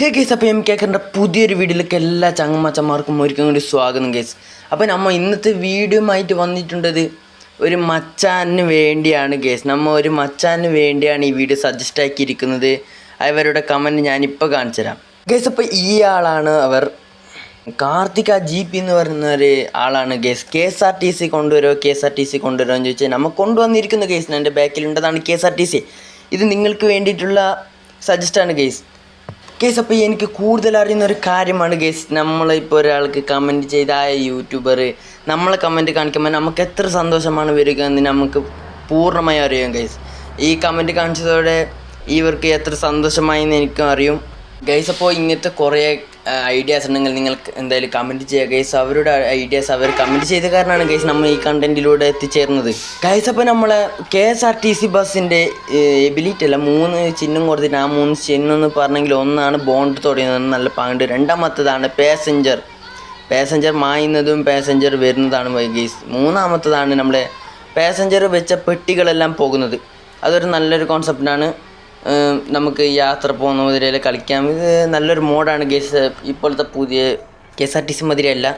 ഹേ guys അപ്പോൾ M കേക്കറിന്റെ പുതിയൊരു വീഡിയോയിലേക്ക് എല്ലാ ചങ്ങമച്ചന്മാർക്കും ഒരിക്കലും കൂടി സ്വാഗതം ഗേസ് അപ്പോൾ നമ്മൾ ഇന്നത്തെ വീഡിയോ ആയിട്ട് വന്നിട്ടുണ്ടത് ഒരു മച്ചാന് വേണ്ടിയാണ് ഗേസ് നമ്മൾ ഒരു മച്ചാന് വേണ്ടിയാണ് ഈ വീഡിയോ സജസ്റ്റ് ആക്കിയിരിക്കുന്നത്. അവരുടെ കമന്റ് ഞാനിപ്പോൾ കാണിച്ചു തരാം ഗേസ് അപ്പോൾ ഈ ആളാണ് അവർ. കാർത്തിക ജി പി എന്ന് പറയുന്ന ഒരു ആളാണ് guys K S R T C കൊണ്ടുവരുമോ K S R T C കൊണ്ടുവരുമോ എന്ന് ചോദിച്ചാൽ നമ്മൾ കൊണ്ടുവന്നിരിക്കുന്ന കേസിന് എന്റെ ബാക്കിലുണ്ടതാണ് K S R T C ഇത് നിങ്ങൾക്ക് വേണ്ടിയിട്ടുള്ള സജസ്റ്റാണ് കേസ് കേസ് അപ്പോൾ എനിക്ക് കൂടുതൽ അറിയുന്ന ഒരു കാര്യമാണ് കേസ് നമ്മളിപ്പോൾ ഒരാൾക്ക് കമന്റ് ചെയ്ത യൂട്യൂബർ നമ്മളെ കമന്റ് കാണിക്കുമ്പോൾ നമുക്ക് എത്ര സന്തോഷമാണ് വരിക എന്ന് നമുക്ക് പൂർണമായി അറിയാം കേസ് ഈ കമന്റ് കാണിച്ചതോടെ ഇവർക്ക് എത്ര സന്തോഷമായി എന്ന് എനിക്കും അറിയും. ഗൈസ് അപ്പോൾ ഇങ്ങനത്തെ കുറേ ഐഡിയാസ് ഉണ്ടെങ്കിൽ നിങ്ങൾക്ക് എന്തായാലും കമന്റ് ചെയ്യുക. ഗൈസ് അവരുടെ ഐഡിയാസ് അവർ കമന്റ് ചെയ്ത കാരണമാണ് ഗൈസ് നമ്മൾ ഈ കണ്ടന്റിലൂടെ എത്തിച്ചേർന്നത്. ഗൈസ് അപ്പോൾ നമ്മളെ K S R T C ബസ്സിന്റെ എബിലിറ്റി അല്ല മൂന്ന് ചിഹ്നം കൊടുത്തിട്ട് ആ മൂന്ന് ചിഹ്നം എന്ന് പറഞ്ഞെങ്കിൽ ഒന്നാണ് ബോണ്ട് തുടങ്ങുന്നത് നല്ല പാണ്ട് രണ്ടാമത്തതാണ് പാസഞ്ചർ പാസഞ്ചർ മായുന്നതും പാസഞ്ചർ വരുന്നതാണ് ഗൈസ് മൂന്നാമത്തതാണ് നമ്മുടെ പാസഞ്ചർ വെച്ച പെട്ടികളെല്ലാം പോകുന്നത്. അതൊരു നല്ലൊരു കോൺസെപ്റ്റാണ് നമുക്ക് യാത്ര പോകുന്ന മുതലേ കളിക്കാം. ഇത് നല്ലൊരു മോഡാണ് ഗേസ്. ഇപ്പോഴത്തെ പുതിയ K S R T C മതിരല്ല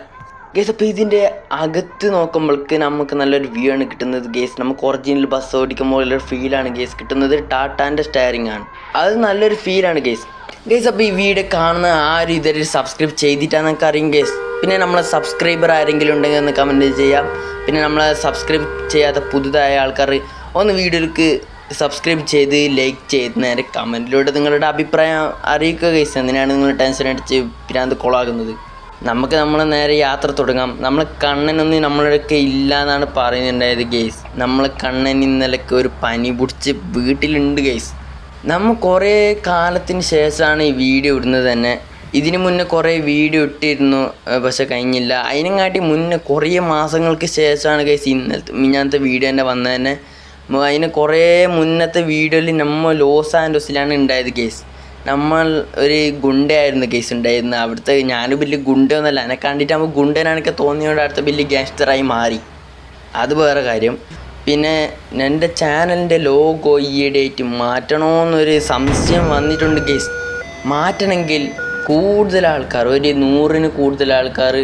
guys അപ്പോൾ ഇതിന്റെ അകത്ത് നോക്കുമ്പോൾക്ക് നമുക്ക് നല്ലൊരു വ്യൂ ആണ് കിട്ടുന്നത് ഗേസ്. നമുക്ക് ഒറിജിനൽ ബസ് ഓടിക്കുമ്പോൾ ഉള്ളൊരു ഫീലാണ് ഗേസ് കിട്ടുന്നത്. ടാറ്റാന്റെ സ്റ്റയറിംഗ് ആണ്. അത് നല്ലൊരു ഫീലാണ് ഗേസ്. ഗേസ് അപ്പോൾ ഈ വീഡിയോ കാണുന്ന ആരും ഇതുവരെ സബ്സ്ക്രൈബ് ചെയ്തിട്ടാണ് നമുക്ക് അറിയും ഗേസ്. പിന്നെ നമ്മളെ സബ്സ്ക്രൈബർ ആരെങ്കിലും ഉണ്ടെങ്കിൽ ഒന്ന് കമന്റ് ചെയ്യാം പിന്നെ നമ്മളെ സബ്സ്ക്രൈബ് ചെയ്യാത്ത പുതുതായ ആൾക്കാർ ഒന്ന് വീഡിയോയിലേക്ക് സബ്സ്ക്രൈബ് ചെയ്ത് ലൈക്ക് ചെയ്ത് നേരെ കമന്റിലൂടെ നിങ്ങളുടെ അഭിപ്രായം അറിയിക്കുക ഗൈസ് എന്തിനാണ് നിങ്ങൾ ടെൻഷൻ അടിച്ച് പിരാന്ത് കൊളാകുന്നത് നമുക്ക് നമ്മൾ നേരെ യാത്ര തുടങ്ങാം. നമ്മൾ കണ്ണനൊന്നും നമ്മളൊക്കെ ഇല്ല എന്നാണ് പറയുന്നുണ്ടായത് ഗെയ്സ് നമ്മൾ കണ്ണൻ ഇന്നലൊക്കെ ഒരു പനി പിടിച്ച് വീട്ടിലുണ്ട് ഗെയ്സ് നമ്മൾ കുറേ കാലത്തിന് ശേഷമാണ് ഈ വീഡിയോ ഇടുന്നത് തന്നെ. ഇതിന് മുന്നേ കുറേ വീഡിയോ ഇട്ടിരുന്നു പക്ഷെ കഴിഞ്ഞില്ല. അതിനെങ്ങാട്ടി മുന്നേ കുറേ മാസങ്ങൾക്ക് ശേഷമാണ് ഗൈസ് ഇന്നലത്തെ മിഞ്ഞാന്നത്തെ വീഡിയോ തന്നെ വന്നത് തന്നെ. അതിന് കുറേ മുന്നത്തെ വീഡിയോയിൽ നമ്മൾ ലോസ് ആൻഡോസിലാണ് ഉണ്ടായത് കേസ് നമ്മൾ ഒരു ഗുണ്ടയായിരുന്നു കേസ് ഉണ്ടായിരുന്നത് അവിടുത്തെ ഞാനും വലിയ ഗുണ്ടയൊന്നുമല്ല എന്നെ കണ്ടിട്ട് നമുക്ക് ഗുണ്ടനാണൊക്കെ തോന്നിയോണ്ട് അടുത്ത വലിയ ഗ്യാങ്സ്റ്ററായി മാറി. അത് വേറെ കാര്യം. പിന്നെ എന്റെ ചാനലിന്റെ ലോഗോ ഈയിടെയായിട്ട് മാറ്റണമെന്നൊരു സംശയം വന്നിട്ടുണ്ട് കേസ് മാറ്റണമെങ്കിൽ കൂടുതൽ ആൾക്കാർ ഒരു നൂറിന് കൂടുതൽ ആൾക്കാർ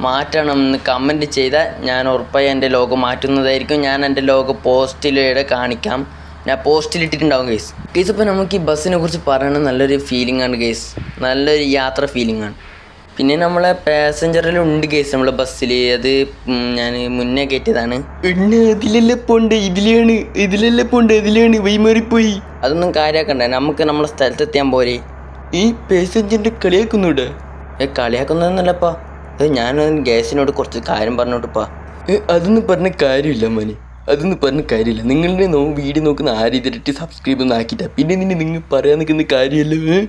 മാറ്റണം എന്ന് കമന്റ് ചെയ്താൽ ഞാൻ ഉറപ്പായി എന്റെ ലോഗോ മാറ്റുന്നതായിരിക്കും. ഞാൻ എന്റെ ലോഗോ പോസ്റ്റിലൂടെ കാണിക്കാം. ഞാൻ പോസ്റ്റിൽ ഇട്ടിട്ടുണ്ടാവും ഗേസ് ഗേസ് ഇപ്പോൾ നമുക്ക് ഈ ബസ്സിനെ കുറിച്ച് പറയണത് നല്ലൊരു ഫീലിംഗ് ആണ് ഗേസ് നല്ലൊരു യാത്ര ഫീലിംഗ് ആണ്. പിന്നെ നമ്മളെ പാസഞ്ചറിലുണ്ട് കേസ് നമ്മളെ ബസ്സിൽ അത് ഞാൻ മുന്നേ കയറ്റിയതാണ് പിന്നെ ഇതിലല്ലേ പോണ്ട്? ഇതിലാണ്. ഇതിലല്ലേ പോണ്ട്? ഇതിലാണ്. വൈമാറിപ്പോയി അതൊന്നും കാര്യമാക്കണ്ട നമുക്ക് നമ്മളെ സ്ഥലത്തെത്തിയാൻ പോരെ. ഈ പാസഞ്ചറിന്റെ കളിയാക്കുന്നുണ്ട് ഏ കളിയാക്കുന്നതെന്നല്ലപ്പാ ഞാൻ ഗ്യാസിനോട് കുറച്ച് കാര്യം പറഞ്ഞോട്ടിപ്പാ. അതൊന്നും പറഞ്ഞ കാര്യമില്ല മോനെ. അതൊന്നും പറഞ്ഞ കാര്യമില്ല. നിങ്ങളുടെ നോ വീഡിയോ നോക്കുന്ന ആ രീതിയിലിട്ട് സബ്സ്ക്രൈബ് ഒന്നും ആക്കിയിട്ട. പിന്നെ നിന്നെ നിങ്ങൾ പറയാൻ നിൽക്കുന്ന കാര്യമല്ലേ ഏ?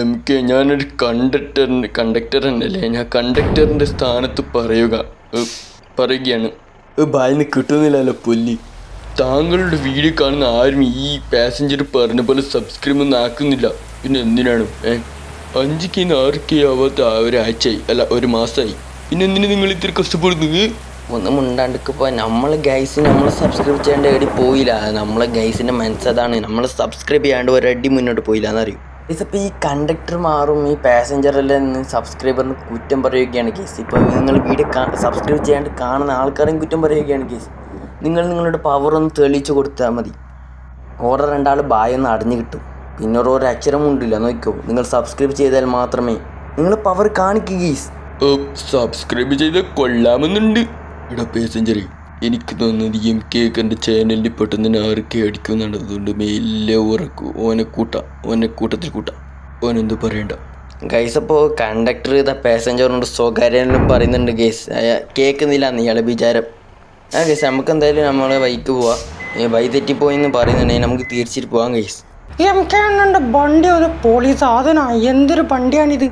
എം കെ ഞാനൊരു കണ്ടക്ടറിന്റെ കണ്ടക്ടർ തന്നെയല്ലേ ഞാൻ കണ്ടക്ടറിന്റെ സ്ഥാനത്ത് പറയുക. പറയുകയാണ്. ബാലിന് കിട്ടുന്നില്ലല്ലോ പൊല്ലി. താങ്കളുടെ വീഡിയോ കാണുന്ന ആരും ഈ പാസഞ്ചർ പറഞ്ഞ പോലെ സബ്സ്ക്രൈബ് ഒന്നും ആക്കുന്നില്ല. പിന്നെ എന്തിനാണ് ഏ? അഞ്ച് കെ ആറ് കെ ആവാത്ത ഒരാഴ്ചയായി. അല്ല ഒരു മാസമായി. പിന്നെ എന്തിനു നിങ്ങൾ ഇത്ര കഷ്ടപ്പെടുന്നത്? ഒന്നും ഉണ്ടാണ്ടിക്ക് പോയാൽ നമ്മൾ ഗൈസ് നമ്മൾ സബ്സ്ക്രൈബ് ചെയ്യേണ്ട എടി പോയില്ല. നമ്മളെ ഗൈസിന്റെ മനസ്സതാണ് നമ്മൾ സബ്സ്ക്രൈബ് ചെയ്യാണ്ട് ഒരടി മുന്നോട്ട് പോയില്ല എന്നറിയും ഗൈസ് അപ്പോൾ ഈ കണ്ടക്ടർ മാറും ഈ പാസഞ്ചറെല്ലാം സബ്സ്ക്രൈബറിന് കുറ്റം പറയുകയാണ് കേസ് ഇപ്പോൾ നിങ്ങൾ വീഡിയോ സബ്സ്ക്രൈബ് ചെയ്യാണ്ട് കാണുന്ന ആൾക്കാരെയും കുറ്റം പറയുകയാണ് കേസ് നിങ്ങൾ നിങ്ങളുടെ പവർ ഒന്ന് തെളിയിച്ചു കൊടുത്താൽ മതി. ഓരോ രണ്ടാൾ ബായൊന്ന് അടഞ്ഞു കിട്ടും. പിന്നെ ഓരോ അക്ഷരം ഉണ്ടില്ല നോക്കിക്കോ. നിങ്ങൾ സബ്സ്ക്രൈബ് ചെയ്താൽ മാത്രമേ നിങ്ങൾ പവർ കാണിക്കുകീസ് സബ്സ്ക്രൈബ് ചെയ്ത് കൊള്ളാമെന്നുണ്ട്. ഇട പാസഞ്ചറി എനിക്ക് തോന്നുന്നത് എം കേക്കന്റെ ചാനലിൽ പെട്ടെന്ന് ആർക്ക് അടിക്കുന്നുണ്ട് അതുകൊണ്ട് മെല്ലെ ഉറക്കു. ഓനെ കൂട്ടാം ഓനെ കൂട്ടത്തിൽ കൂട്ടാം. ഓനെന്ത് പറയണ്ട. ഗൈസ് അപ്പോൾ കണ്ടക്ടർ ഇതാ പാസഞ്ചറിനോട് സ്വകാര്യനും പറയുന്നുണ്ട് ഗൈസ് കേൾക്കുന്നില്ല നീയാളെ വിചാരം. ആ ഗൈസ് നമുക്ക് എന്തായാലും നമ്മളെ ബൈക്ക് പോവാം. വൈ തെറ്റിപ്പോയി എന്ന് പറയുന്നുണ്ടെങ്കിൽ നമുക്ക് തിരിച്ചിട്ട് പോവാം ഗൈസ് എം കെ അണ്ണന്റെ വണ്ടി ഒരു പൊളി സാധന. എന്തൊരു വണ്ടിയാണിത്?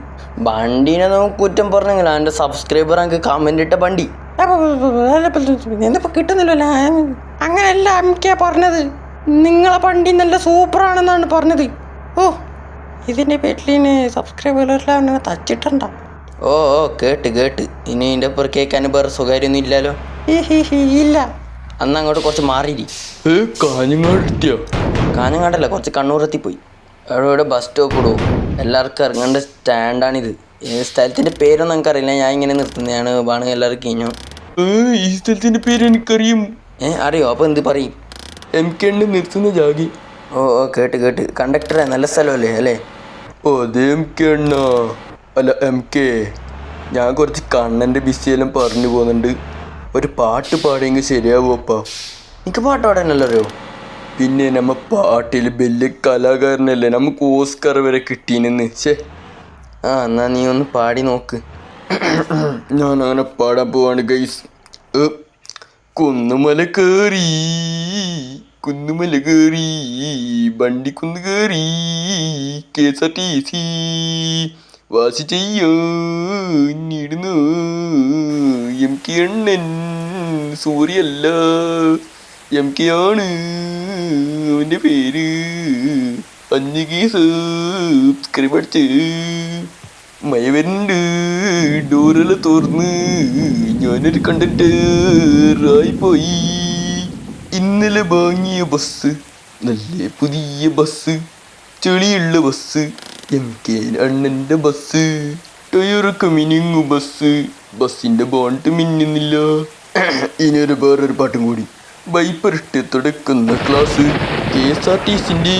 വണ്ടീനെ നമുക്ക് കുറ്റം പറഞ്ഞെങ്കിൽ എന്റെ സബ്സ്ക്രൈബർ എനിക്ക് കമന്റ് ഇട്ട വണ്ടി. എന്തിപ്പോ കിട്ടുന്നില്ലല്ലോ അങ്ങനെയല്ല എം കെ പറഞ്ഞത്. നിങ്ങളെ വണ്ടി നല്ല സൂപ്പറാണെന്നാണ് പറഞ്ഞത്. ഓ ഇതിന്റെ പേട്ടിലിന് സബ്സ്ക്രൈബേഴ്സെല്ലാം എന്നെ തച്ചിട്ടുണ്ട? ഓ ഓ കേട്ട് കേട്ട്. ഇനി ഇതിന്റെ അപ്പുറം കേൾക്കാൻ വേറെ സ്വകാര്യമൊന്നും ഇല്ലല്ലോ. ഇല്ല. അന്ന് അങ്ങോട്ട് കുറച്ച് മാറിയിരി. ഏ കാഞ്ഞങ്ങാട് എത്തിയോ? കാഞ്ഞങ്ങാടല്ല കുറച്ച് കണ്ണൂരെത്തി പോയി അവിടെ ഇവിടെ ബസ് സ്റ്റോപ്പ് ഇടൂ എല്ലാവർക്കും ഇറങ്ങേണ്ട സ്റ്റാൻഡാണിത്. സ്ഥലത്തിന്റെ പേരൊന്നും നമുക്കറിയില്ല ഞാൻ ഇങ്ങനെ നിർത്തുന്നതാണ്. വേണം എല്ലാവർക്കും കഴിഞ്ഞു ഈ സ്ഥലത്തിന്റെ പേര് എനിക്കറിയും. ഏ അറിയോ? അപ്പോൾ എന്ത് പറയും? എം കെ ഉണ്ട് നിർത്തുന്ന ജാഗി. ഓ ഓ കേട്ട് കേട്ട്. കണ്ടക്ടറെ നല്ല സ്ഥലമല്ലേ അല്ലേ? ഓ അത് എം കെ എണ്ണ അല്ല എം കെ. ഞാൻ കുറച്ച് കണ്ണന്റെ ബിസിയെല്ലാം പറഞ്ഞു പോകുന്നുണ്ട്. ഒരു പാട്ട് പാടിയെങ്കിൽ ശരിയാവോപ്പാ എനിക്ക് പാട്ട് പാടാനല്ലോ അറിയോ? പിന്നെ നമ്മ പാട്ടിൽ വലിയ കലാകാരനല്ലേ? നമുക്ക് ഓസ്കർ വരെ കിട്ടീനെന്ന്. ചേ ആ എന്നാ നീ ഒന്ന് പാടി നോക്ക്. ഞാൻ അങ്ങനെ പാടാൻ പോവാണ് ഗൈസ് കുന്നുമല കേറി കുന്നുമല കേറി വണ്ടി കുന്ന് കേറി K S R T C വാശി ചെയ്യുന്നു എം കെ എണ്ണൻ സൂര്യല്ല എം കെ ആണ്. അവന്റെ പേര്. അഞ്ഞുകി സബ്സ്ക്രൈബ് അടിച്ച്. മഴ വരുന്നുണ്ട് ഡോറെല്ലാം തുറന്ന് ഞാനൊരു ആയി പോയി. ഇന്നലെ വാങ്ങിയ ബസ് നല്ല പുതിയ ബസ് ചെളിയുള്ള ബസ് എം കെ അണ്ണന്റെ ബസ് ടയറൊക്കെ മിനുങ്ങു ബസ് ബസ്സിന്റെ ബോണ്ട് മിന്നുന്നില്ല. ഇനി ഒരു വേറൊരു പാട്ടും കൂടി. വൈപ്പറിട്ട് തുടക്കുന്ന glass K S R T സിന്റെ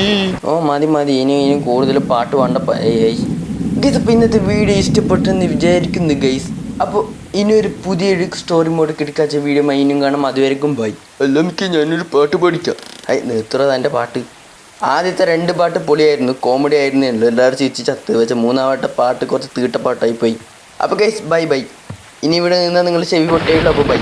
ഓ മതി മതി. ഇനി ഇനി കൂടുതൽ പാട്ട് വേണ്ട ഗൈസ് അപ്പോൾ ഇന്നത്തെ വീഡിയോ ഇഷ്ടപ്പെട്ടെന്ന് വിചാരിക്കുന്നു ഗൈസ് അപ്പോൾ ഇനി ഒരു പുതിയൊരു സ്റ്റോറി മോഡ് കിടക്കാച്ച വീഡിയോ മൈനും കാണാം. അതുവരെക്കും ബൈ അല്ല എനിക്ക് ഞാനൊരു പാട്ട് പഠിക്കാം. ഹൈ നിർത്തുന്നത് എന്റെ പാട്ട്. ആദ്യത്തെ രണ്ട് പാട്ട് പൊളിയായിരുന്നു കോമഡി ആയിരുന്നു എല്ലാവരും ചിരിച്ച് ചത്ത് വെച്ച മൂന്നാമത്തെ പാട്ട് കുറച്ച് തീട്ടപ്പാട്ടായി പോയി. അപ്പോൾ ഗൈസ് ബൈ ബൈ ഇനി ഇവിടെ നിന്നാൽ നിങ്ങൾ ചെവി പൊട്ടയുള്ളൂ അപ്പോൾ ബൈ